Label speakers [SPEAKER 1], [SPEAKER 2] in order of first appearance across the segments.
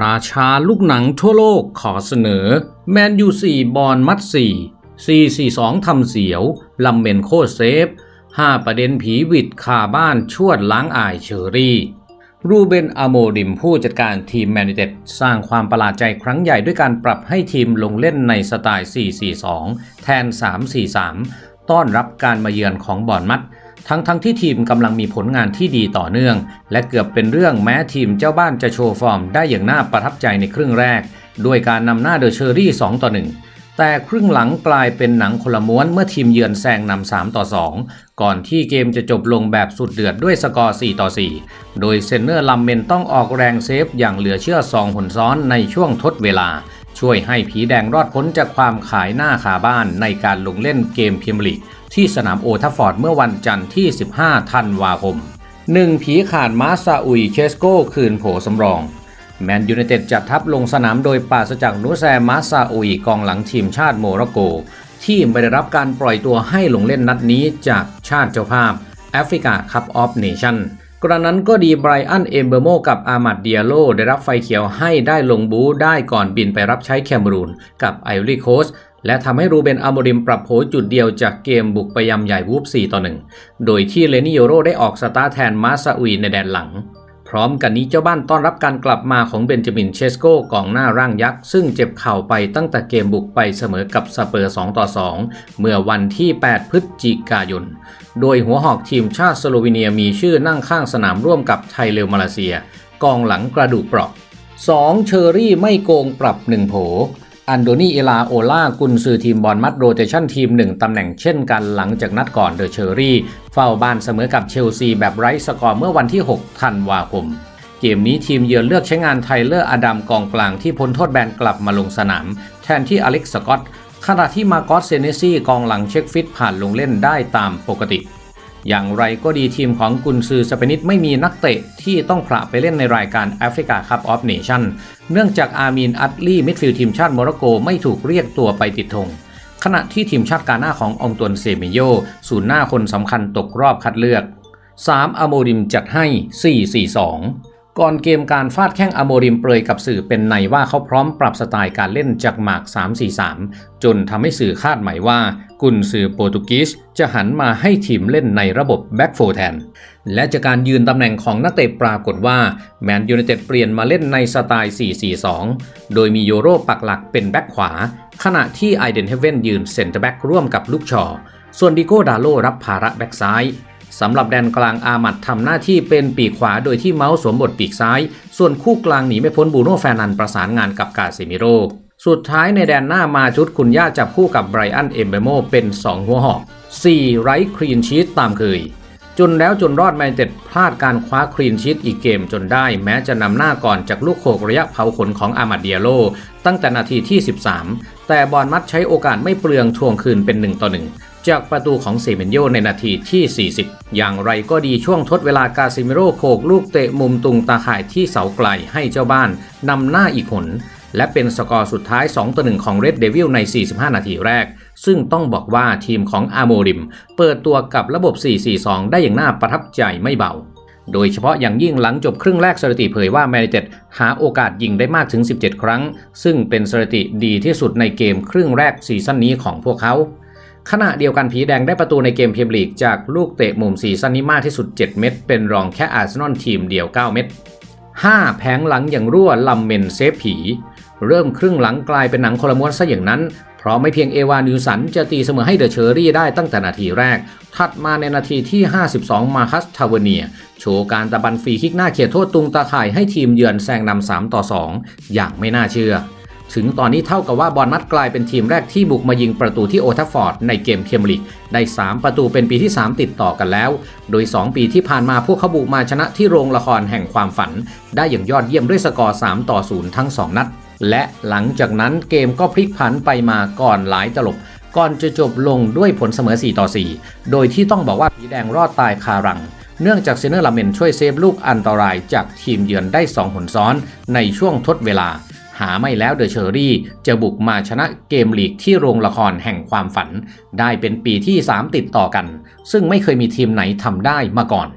[SPEAKER 1] ราชาลูกหนังทั่วโลกขอเสนอ แมนยูสี่บอลมัดสี่สี่สี่สองทำเสียว ลำเมนโคเซฟห้าประเด็นผีวิดคาบ้านชวดล้างอายเชอรี่ รูเบนอโมดิมผู้จัดการทีมแมนยูเต็ดสร้างความประหลาดใจครั้งใหญ่ด้วยการปรับให้ทีมลงเล่นในสไตล์ 4-4-2 แทน 3-4-3 ต้อนรับการมาเยือนของบอร์นมัด ทั้งทั้งที่ทีมกำลังมีผลงานที่ดีต่อเนื่อง และเกือบเป็นเรื่องแม้ทีมเจ้าบ้านจะโชว์ฟอร์มได้อย่างน่าประทับใจในครึ่งแรก ด้วยการนำหน้าเดอะเชอรี่ 2 ต่อ 1 แต่ครึ่งหลังกลายเป็นหนังคนละม้วนเมื่อทีมเยือนแซงนำ3ต่อ 2 ก่อนที่เกมจะจบลงแบบสุดเดือดด้วยสกอร์ 4 ต่อ 4 โดยเซนเนอร์ลัมเมนต้องออกแรงเซฟอย่างเหลือเชื่อสองหนซ้อนในช่วงทดเวลา ช่วยให้ผีแดงรอดพ้นจากความขายหน้าขาบ้านในการลงเล่นเกมพรีเมียร์ลีก ที่สนามโอทัฟฟอร์ดเมื่อวันจันทร์ที่ 15 ธันวาคม 1 ผีขาดมาซาอุยเคสโกคืนโผสำรอง แมนยูไนเต็ดจัดทัพลงสนามโดยปราศจากนูแซมาซาอุยกองหลังทีมชาติโมร็อกโก ที่ไม่ได้รับการปล่อยตัวให้ลงเล่นนัดนี้จากชาติเจ้าภาพแอฟริกาคัพออฟเนชั่นกระนั้นก็ดีไบรอันเอมเบอร์โมกับอามัดเดียโลได้รับไฟเขียวให้ได้ลงบูได้ก่อนบินไปรับใช้แคมรูนกับไอริโคส และทำให้รูเบนอาโมริมปรับโผจุดเดียวจากเกมบุกไปยำใหญ่วูฟ4ต่อ1 โดยที่เลนิโยโรได้ออกสตาร์แทนมาซาอุยในแดนหลัง พร้อมกันนี้เจ้าบ้านต้อนรับการกลับมาของเบนจามินเชสโกกองหน้าร่างยักษ์ ซึ่งเจ็บเข่าไปตั้งแต่เกมบุกไปเสมอกับสเปอร์2ต่อ2 เมื่อวันที่ 8 พฤศจิกายน โดยหัวหอกทีมชาติสโลวีเนียมีชื่อนั่งข้างสนามร่วมกับไทยเลวมาเลเซีย กองหลังกระดูกเปราะ 2. เชอรี่ไม่โกงปรับ1โผ อันโดนีเอลาโอล่ากุนซือทีมบอลมัดโรเตชันทีม1ตำแหน่งเช่นกันหลังจากนัดก่อนเดอะเชอรี่ เฝ้าบ้านเสมอกับเชลซีแบบไร้สกอร์เมื่อวันที่ 6 ธันวาคม เกมนี้ทีมเยือนเลือกใช้งานไทเลอร์อดัมกองกลางที่พ้นโทษแบนกลับมาลงสนาม แทนที่อเล็กซ์สกอตขณะที่มาร์กอสเซเนซี่กองหลังเช็คฟิตผ่านลงเล่นได้ตามปกติ อย่างไรก็ดีทีมของกุนซือสเปนิตไม่มีนักเตะที่ต้องผละไปเล่นในรายการแอฟริกาคัพออฟเนชั่นเนื่องจากอามีนอัตลีมิดฟิลด์ทีมชาติโมร็อกโกไม่ถูกเรียกตัวไปติดธงขณะที่ทีมชาติกาหน้าขององตวนเซมิโยศูนย์หน้าคนสำคัญตกรอบคัดเลือก 3. อโมดิมจัดให้ 4-4-2 ก่อนเกมการฟาดแข้งอโมริมเปรยกับสื่อเป็นในว่าเขาพร้อมปรับสไตล์การเล่นจากหมาก 3-4-3 จนทำให้สื่อคาดหมายว่า กุนซือโปรตุกีสจะหันมาให้ทีมเล่นในระบบแบ็กโฟแทน และจากการยืนตำแหน่งของนักเตะปรากฏว่า แมนยูไนเต็ดเปลี่ยนมาเล่นในสไตล์ 4-4-2 โดยมีโยโรปักหลักเป็นแบ็กขวา ขณะที่ไอเดนเฮเว่นยืนเซนเตอร์แบ็กร่วมกับลูกชอ ส่วนดิโก้ดาโลรับภาระแบ็กซ้าย สำหรับแดนกลางอามัดทำหน้าที่เป็นปีกขวาโดยที่เมาส์สวมบทปีกซ้าย ส่วนคู่กลางหนีไม่พ้นบูโน่แฟนันประสานงานกับกาเซมิโรสุดท้ายในแดนหน้ามาชุดคุณย่าจับคู่กับไบรอันเอมเบโมเป็น 2 หัวหอก 4 ไรครีนชีตตามเคย จนแล้วจนรอดแมนเต็ดพลาดการคว้าครีนชีตอีกเกมจนได้ แม้จะนำหน้าก่อนจากลูกโขกระยะเผาขนของอามัดเดียโล ตั้งแต่นาทีที่ 13 แต่บอลมัดใช้โอกาสไม่เปลืองทวงคืนเป็น 1 ต่อ 1 จากประตูของเซเมนโยในนาทีที่ 40 อย่างไรก็ดีช่วงทดเวลากาซิเมโรโขกลูกเตะมุมตุงตาข่ายที่เสาไกลให้เจ้าบ้านนำหน้าอีกหนและเป็นสกอร์สุดท้าย 2 ต่อ 1 ของเรดเดวิลใน 45 นาทีแรก ซึ่งต้องบอกว่าทีมของอาโมริม เปิดตัวกับระบบ 4-4-2 ได้อย่างน่าประทับใจไม่เบา โดยเฉพาะอย่างยิ่งหลังจบครึ่งแรกสถิติเผยว่าแมนเต็ดหาโอกาสยิงได้มากถึง 17 ครั้ง ซึ่งเป็นสถิติดีที่สุดในเกมครึ่งแรกซีซั่นนี้ของพวกเขา ขณะเดียวกันผีแดงได้ประตูในเกมเมียร์ลีกจากลูกเตะมุมซีซั่นนี้มากที่สุด 7 เม็ดเป็นรองแค่อาร์เซนอลทีมเดียว 9 เม็ด 5. แผงหลังอย่างรั่วลำเมนเซฟผี เริ่มครึ่งหลังกลายเป็นหนังคนละม้วนซะอย่างนั้น เพราะไม่เพียงเอวานิวสันจะตีเสมอให้เดอะเชอรี่ได้ตั้งแต่นาทีแรก ถัดมาในนาทีที่ 52 มาคัสทาวเนีย โชว์การตะบันฟรีคิกหน้าเขตโทษตุงตาข่ายให้ทีมเยือนแซงนำ3ต่อ 2 อย่างไม่น่าเชื่อ ถึงตอนนี้เท่ากับว่าบอลมัดกลายเป็นทีมแรกที่บุกมายิงประตูที่โอทัฟฟอร์ดในเกมเพียมลีกได้ 3 ประตูเป็นปีที่ 3 ติดต่อกันแล้ว โดย 2 ปีที่ผ่านมาพวกเขาบุกมาชนะที่โรงละครแห่งความฝัน ได้อย่างยอดเยี่ยมด้วยสกอร์ 3 ต่อ 0 ทั้ง 2 นัด และหลังจากนั้นเกมก็พลิกผันไปมาก่อนหลายตลบก่อนจะจบลงด้วยผลเสมอ 4 ต่อ 4 โดยที่ต้องบอกว่าผีแดงรอดตายคารัง เนื่องจากเซเนอร์ลาเมนช่วยเซฟลูกอันตรายจากทีมเยือนได้ 2 หนซ้อนในช่วงทดเวลาาไม่แล้วเดอะเชอรี่จะบุกมาชนะเกมลีกที่โรงละครแห่งความฝัน ได้เป็นปีที่ 3 ติดต่อกัน ซึ่งไม่เคยมีทีมไหนทำได้มาก่อน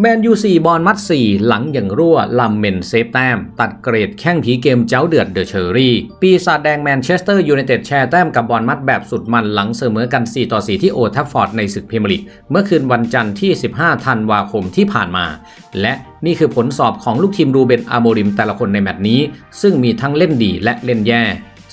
[SPEAKER 1] แมนยู4บอลมัด 4 หลังอย่างรั่วลำเมนเซฟแต้ม ตัดเกรดแข้งผีเกมเจ้าเดือดเดอะเชอรี่ ปีศาจแดงแมนเชสเตอร์ยูไนเต็ดแชร์แต้มกับบอลมัดแบบสุดมันหลังเสมอกัน 4 ต่อ 4 ที่โอทัฟฟอร์ดในศึกพรีเมียร์ลีกเมื่อคืนวันจันทร์ที่ 15 ธันวาคมที่ผ่านมา และนี่คือผลสอบของลูกทีมรูเบนอาโมริมแต่ละคนในแมตช์นี้ ซึ่งมีทั้งเล่นดีและเล่นแย่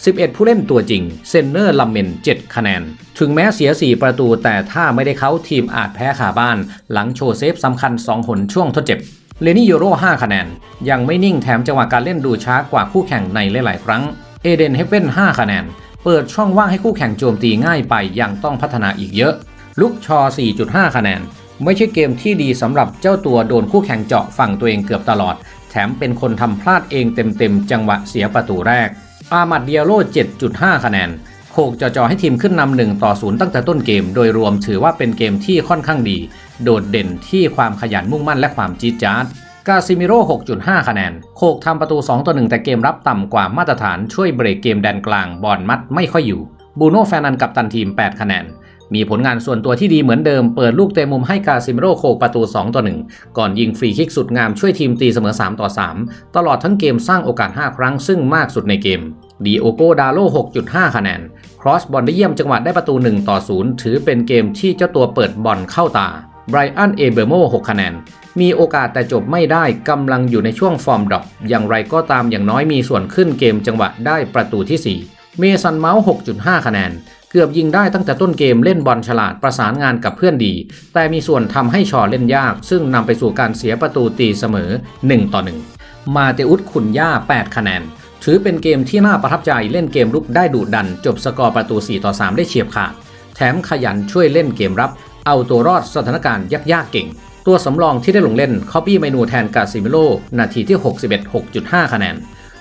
[SPEAKER 1] 11 ผู้เล่นตัวจริง เซนเนอร์ลัมเมน 7 คะแนน ถึงแม้เสีย 4 ประตูแต่ถ้าไม่ได้เขาทีมอาจแพ้ขาบ้าน หลังโชว์เซฟสำคัญ 2 หนช่วงทดเจ็บ เลนี่โยโร 5 คะแนน ยังไม่นิ่งแถมจังหวะการเล่นดูช้ากว่าคู่แข่งในหลาย ๆ ครั้ง เอเดนเฮฟเว่น 5 คะแนน เปิดช่องว่างให้คู่แข่งโจมตีง่ายไปยังต้องพัฒนาอีกเยอะ ลุกชอ 4.5 คะแนน ไม่ใช่เกมที่ดีสำหรับเจ้าตัวโดนคู่แข่งเจาะฝั่งตัวเองเกือบตลอด แถมเป็นคนทำพลาดเองเต็ม ๆ จังหวะเสียประตูแรก อามัดเดียโร่7.5 คะแนนโคกจอจอให้ทีมขึ้นนำหนึ่งต่อศูนย์ตั้งแต่ต้นเกม โดยรวมถือว่าเป็นเกมที่ค่อนข้างดี โดดเด่นที่ความขยันมุ่งมั่นและความจี๊ดจ๊าดกาซิมิโร่ 6.5 คะแนน โคกทำประตู 2 ต่อ 1 แต่เกมรับต่ำกว่ามาตรฐานช่วยเบรกเกมแดนกลาง บอลมัดไม่ค่อยอยู่ บูโน่แฟนันกับตันทีม 8 คะแนน มีผลงานส่วนตัวที่ดีเหมือนเดิม เปิดลูกเตะมุมให้กาซิมิโร่โคกประตู 2 ต่อ 1 ก่อนยิงฟรีคิกสุดงามช่วยทีมตีเสมอ 3 ต่อ 3 ตลอดทั้งเกมสร้างโอกาส 5 ครั้งซึ่งมากสุดในเกม ดีโอโกดาโล6.5 คะแนน ครอสบอลได้เยี่ยมจังหวะได้ประตู 1 ต่อ 0 ถือเป็นเกมที่เจ้าตัวเปิดบอลเข้าตา ไบรอัน เอเบอร์โม6คะแนน มีโอกาสแต่จบไม่ได้กำลังอยู่ในช่วงฟอร์มดรอป อย่างไรก็ตามอย่างน้อยมีส่วนขึ้นเกมจังหวะได้ประตูที่ 4 เมสันเมาส์ 6.5 คะแนน เกือบยิงได้ตั้งแต่ต้นเกมเล่นบอลฉลาดประสานงานกับเพื่อนดี แต่มีส่วนทำให้ชอเล่นยาก ซึ่งนำไปสู่การเสียประตูตีเสมอ 1 ต่อ 1 มาเตอุสขุนย่า 8 คะแนน ถือเป็นเกมที่น่าประทับใจเล่นเกมรุกได้ดุดัน จบสกอร์ประตู 4 ต่อ 3 ได้เฉียบขาด แถมขยันช่วยเล่นเกมรับ เอาตัวรอดสถานการณ์ยากๆเก่ง ตัวสำรองที่ได้ลงเล่นคอปี้เมนูแทนกาซิมิโลนาทีที่ 61 6.5 คะแนน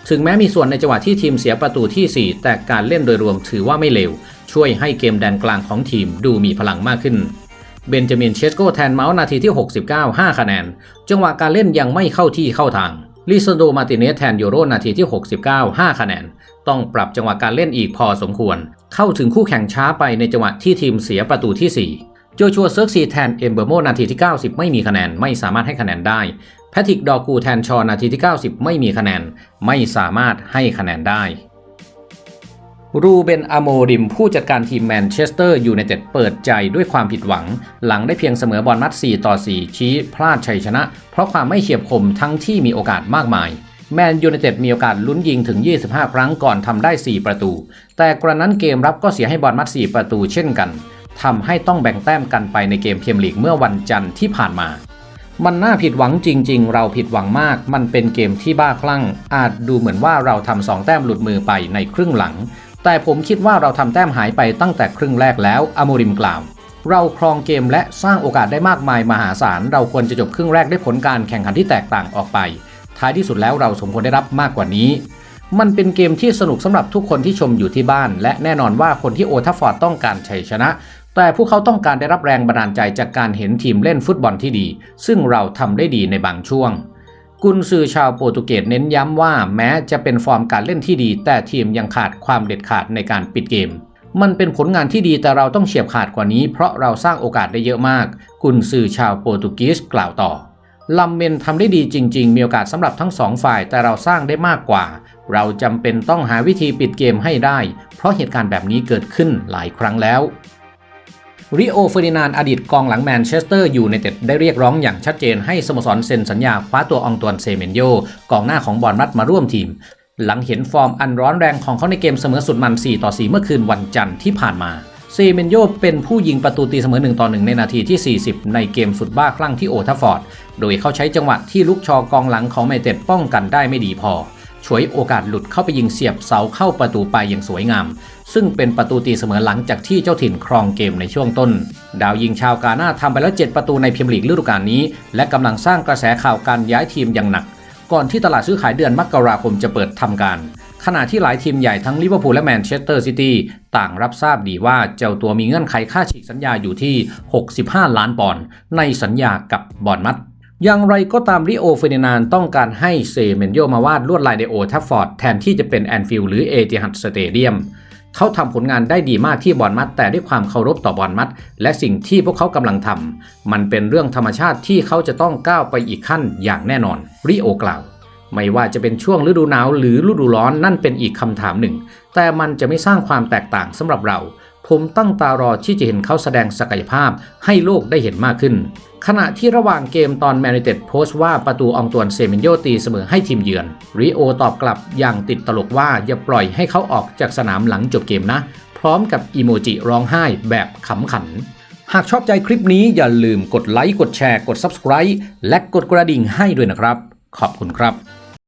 [SPEAKER 1] ถึงแม้มีส่วนในจังหวะที่ทีมเสียประตูที่ 4 แต่การเล่นโดยรวมถือว่าไม่เลวช่วยให้เกมแดนกลางของทีมดูมีพลังมากขึ้นเบนจามินเชสโกแทนเมาส์นาทีที่ 69 5 คะแนน จังหวะการเล่นยังไม่เข้าที่เข้าทาง ลิซาโดมาติเนสแทนยูโรนาทีที่ 69 5 คะแนน ต้องปรับจังหวะการเล่นอีกพอสมควร เข้าถึงคู่แข่งช้าไปในจังหวะที่ทีมเสียประตูที่ 4โจชัวเซิร์กซีแทนเอมเบอร์โมนาทีที่ 90 ไม่มีคะแนน ไม่สามารถให้คะแนนได้ แพทริกดอกูแทนชอนาทีที่ 90 ไม่มีคะแนน ไม่สามารถให้คะแนนได้ รูเบนอโมริม ผู้จัดการทีมแมนเชสเตอร์ยูไนเต็ดเปิดใจด้วยความผิดหวัง หลังได้เพียงเสมอบอลนัด 4 ต่อ 4 ชี้พลาดชัยชนะ เพราะความไม่เฉียบคมทั้งที่มีโอกาสมากมาย แมนยูไนเต็ดมีโอกาสลุ้นยิงถึง 25 ครั้งก่อนทำได้ 4 ประตู แต่กระนั้นเกมรับก็เสียให้บอลมัด 4 ประตูเช่นกันทำให้ต้องแบ่งแต้มกันไปในเกมเมียร์ลีกเมื่อวันจันทร์ที่ผ่านมามันน่าผิดหวังจริง ๆ เราผิดหวังมาก มันเป็นเกมที่บ้าคลั่ง อาจดูเหมือนว่าเราทำสองแต้มหลุดมือไปในครึ่งหลัง แต่ผมคิดว่าเราทำแต้มหายไปตั้งแต่ครึ่งแรกแล้วอโมริมกล่าว เราครองเกมและสร้างโอกาสได้มากมายมหาศาล เราควรจะจบครึ่งแรกได้ผลการแข่งขันที่แตกต่างออกไป ท้ายที่สุดแล้วเราสมควรได้รับมากกว่านี้ มันเป็นเกมที่สนุกสำหรับทุกคนที่ชมอยู่ที่บ้าน และแน่นอนว่าคนที่โอทัฟฟอร์ดต้องการชัยชนะ แต่พวกเขาต้องการได้รับแรงบันดาลใจจากการเห็นทีมเล่นฟุตบอลที่ดี ซึ่งเราทำได้ดีในบางช่วง กุนซือชาวโปรตุเกสเน้นย้ำว่าแม้จะเป็นฟอร์มการเล่นที่ดี แต่ทีมยังขาดความเด็ดขาดในการปิดเกม มันเป็นผลงานที่ดีแต่เราต้องเฉียบขาดกว่านี้ เพราะเราสร้างโอกาสได้เยอะมาก กุนซือชาวโปรตุเกสกล่าวต่อลัมเมนทำได้ดีจริง ๆ มีโอกาสสำหรับทั้งสองฝ่าย แต่เราสร้างได้มากกว่า เราจำเป็นต้องหาวิธีปิดเกมให้ได้ เพราะเหตุการณ์แบบนี้เกิดขึ้นหลายครั้งแล้ว ริโอเฟอร์ดินานอดีตกองหลังแมนเชสเตอร์ยูไนเต็ดได้เรียกร้องอย่างชัดเจนให้สโมสรเซ็นสัญญาคว้าตัวองตวนเซเมนโยกองหน้าของบอลมัดมาร่วมทีม หลังเห็นฟอร์มอันร้อนแรงของเขาในเกมเสมอสุดมัน 4 ต่อ 4 เมื่อคืนวันจันทร์ที่ผ่านมาเซเมนโยเป็นผู้ยิงประตูตีเสมอ1ต่อ1ในนาทีที่ 40 ในเกมสุดบ้าคลั่งที่โอทัฟฟอร์ด โดยเขาใช้จังหวะที่ลุกชอกองหลังของแมเต็ดป้องกันได้ไม่ดีพอ ฉวยโอกาสหลุดเข้าไปยิงเสียบเสาเข้าประตูไปอย่างสวยงาม ซึ่งเป็นประตูตีเสมอหลังจากที่เจ้าถิ่นครองเกมในช่วงต้น ดาวยิงชาวกาหน้าทำไปแล้ว 7 ประตูในพรีเมียร์ลีกฤดูกาลนี้ และกำลังสร้างกระแสข่าวการย้ายทีมอย่างหนัก ก่อนที่ตลาดซื้อขายเดือนมกราคมจะเปิดทำการ ขณะที่หลายทีมใหญ่ทั้งลิเวอร์พูลและแมนเชสเตอร์ซิตี้ต่างรับทราบดีว่าเจ้าตัวมีเงื่อนไขค่าฉีกสัญญาอยู่ที่ 65 ล้านปอนด์ในสัญญากับบอร์นมัด อย่างไรก็ตามริโอเฟอร์ดินานต้องการให้เซเมนโยมาวาดลวดลายในโอทัฟฟอร์ดแทนที่จะเป็นแอนฟิลด์หรือเอติฮัดสเตเดียมเขาทำผลงานได้ดีมากที่บอลมัด แต่ด้วยความเคารพต่อบอลมัด และสิ่งที่พวกเขากำลังทำมันเป็นเรื่องธรรมชาติที่เขาจะต้องก้าวไปอีกขั้นอย่างแน่นอนริโอกล่าว ไม่ว่าจะเป็นช่วงฤดูหนาวหรือฤดูร้อนนั่นเป็นอีกคำถามหนึ่ง แต่มันจะไม่สร้างความแตกต่างสำหรับเรา ผมตั้งตารอที่จะเห็นเขาแสดงศักยภาพให้โลกได้เห็นมากขึ้น ขณะที่ระหว่างเกมตอนแมน u เต็ดโพสต์ว่าประตูอองตวนเซมินโยตีเสมอให้ทีมเยือนริโอตอบกลับอย่างติดตลกว่าอย่าปล่อยให้เขาออกจากสนามหลังจบเกมนะ พร้อมกับอีโมจิร้องไห้แบบขำขันหากชอบใจคลิปนี้อย่าลืมกดไลค์ กดแชร์ กด Subscribe และกดกระดิ่งให้ด้วยนะครับ ขอบคุณครับ